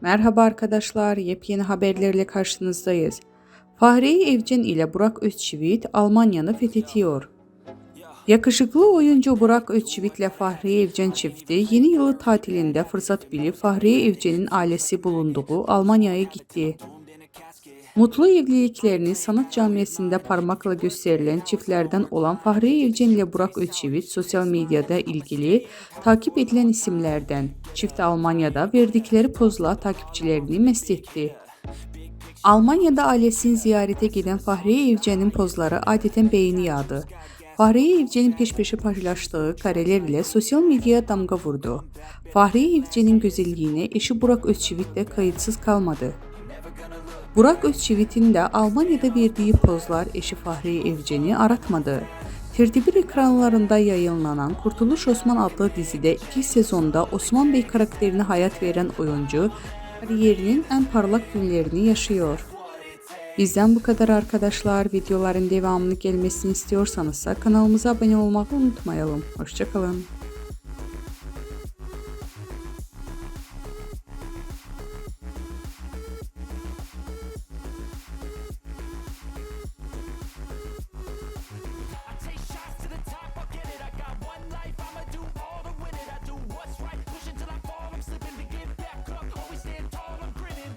Merhaba arkadaşlar, yepyeni haberlerle karşınızdayız. Fahriye Evcen ile Burak Özçivit Almanya'nı fethediyor. Yakışıklı oyuncu Burak Özçivit ile Fahriye Evcen çifti yeni yılı tatilinde fırsat bilip Fahriye Evcen'in ailesi bulunduğu Almanya'ya gitti. Mutlu evliliklerini sanat camiasında parmakla gösterilen çiftlerden olan Fahriye Evcen ile Burak Özçivit sosyal medyada ilgili takip edilen isimlerden. Çift Almanya'da verdikleri pozla takipçilerini mest etti. Almanya'da ailesini ziyarete giden Fahriye Evcen'in pozları adeten beğeni yağdı. Fahriye Evcen'in peş peşe paylaştığı kareler ile sosyal medyaya damga vurdu. Fahriye Evcen'in güzelliğine eşi Burak Özçivit de kayıtsız kalmadı. Burak Özçivit'in de Almanya'da verdiği pozlar eşi Fahriye Evcen'i aratmadı. TRT1 ekranlarında yayınlanan Kurtuluş Osman adlı dizide iki sezonda Osman Bey karakterine hayat veren oyuncu kariyerinin en parlak günlerini yaşıyor. Bizden bu kadar arkadaşlar. Videoların devamını gelmesini istiyorsanız kanalımıza abone olmayı unutmayalım. Hoşçakalın.